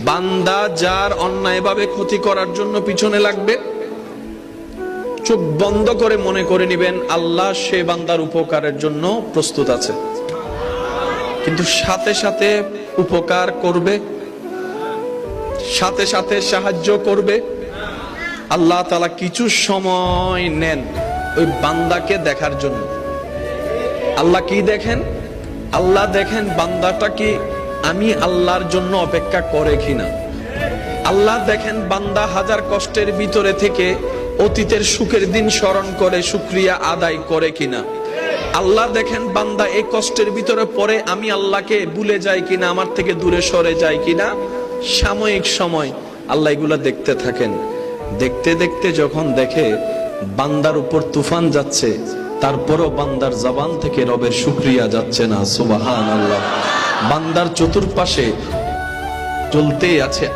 বান্দা যার অন্যায়ভাবে ক্ষতি করার জন্য পিছনে লাগবে, চোখ বন্ধ করে মনে করে নিবেন, আল্লাহ সে বান্দার উপকারের জন্য প্রস্তুত আছে। কিন্তু সাথে সাথে উপকার করবে, সাথে সাথে সাহায্য করবে, আল্লাহ তালা কিছু সময় নেন ওই বান্দাকে দেখার জন্য। আল্লাহ কি দেখেন? আল্লাহ দেখেন বান্দাটা কি আমি আল্লাহর জন্য অপেক্ষা করে কিনা আল্লাহ দেখেন বান্দা হাজার কষ্টের ভিতরে থেকে অতীতের সুখের দিন স্মরণ করে সুক্রিয়া আদায় করে কিনা। আল্লাহ দেখেন বান্দা এই কষ্টের ভিতরে পরে আমি আল্লাহকে ভুলে যাই কিনা, আমার থেকে দূরে সরে যাই কিনা। সাময়িক সময় আল্লাহ এগুলা দেখতে থাকেন। দেখতে দেখতে যখন দেখে বান্দার উপর তুফান যাচ্ছে, তারপরও বান্দার জবান থেকে রবের শুক্রিয়া যাচ্ছে না সুবাহান আল্লাহ বান্দার চতুর্পাশে চলতে আছে।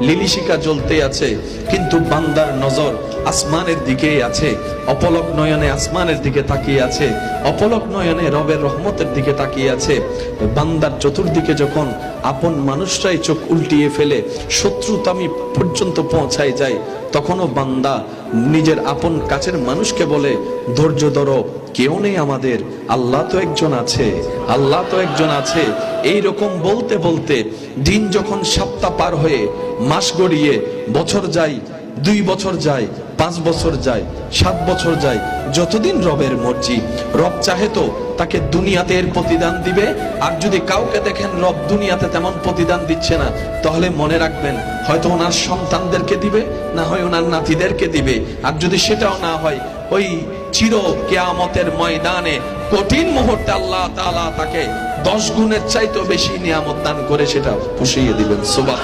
লিলিশিকা জ্বলতে আছে কিন্তু বান্দার নজর আসমানের দিকেই আছে। অপলক নয়নে আসমানের দিকে তাকিয়ে আছে। অপলক নয়নে রবের রহমতের দিকে তাকিয়ে আছে। বান্দার চতুর্দিকে যখন আপন মানুষরাই চোখ উল্টিয়ে ফেলে শত্রুতামি পর্যন্ত পৌঁছায় যায়, তখনও বান্দা নিজের আপন কাছের মানুষকে বলে, ধৈর্য ধরো, কেউ নেই আমাদের। আল্লাহ তো একজন আছে। আল্লাহ তো একজন আছে। এই রকম বলতে বলতে দিন যখন সপ্তাহ পার হয়ে মাস গড়িয়ে বছর যায়, দুই বছর যায় পাঁচ বছর যায়, সাত বছর যায়, যতদিন রবের মর্জি। রব চাহে তো তাকে দুনিয়াতে এর প্রতিদান দিবে, আর যদি কাউকে দেখেন রব দুনিয়াতে তেমন প্রতিদান দিচ্ছে না, তাহলে মনে রাখবেন, হয়তো ওনার সন্তানদেরকে দিবে, না হয় ওনার নাতিদেরকে দিবে। আর যদি সেটাও না হয়, ওই চির কেয়ামতের ময়দানে, কঠিন মুহূর্তে আল্লাহ তাআলা তাকে দশ গুণের চাইতেও বেশি নিয়ামত দান করে সেটা পুষিয়ে দিবেন। সুবাহ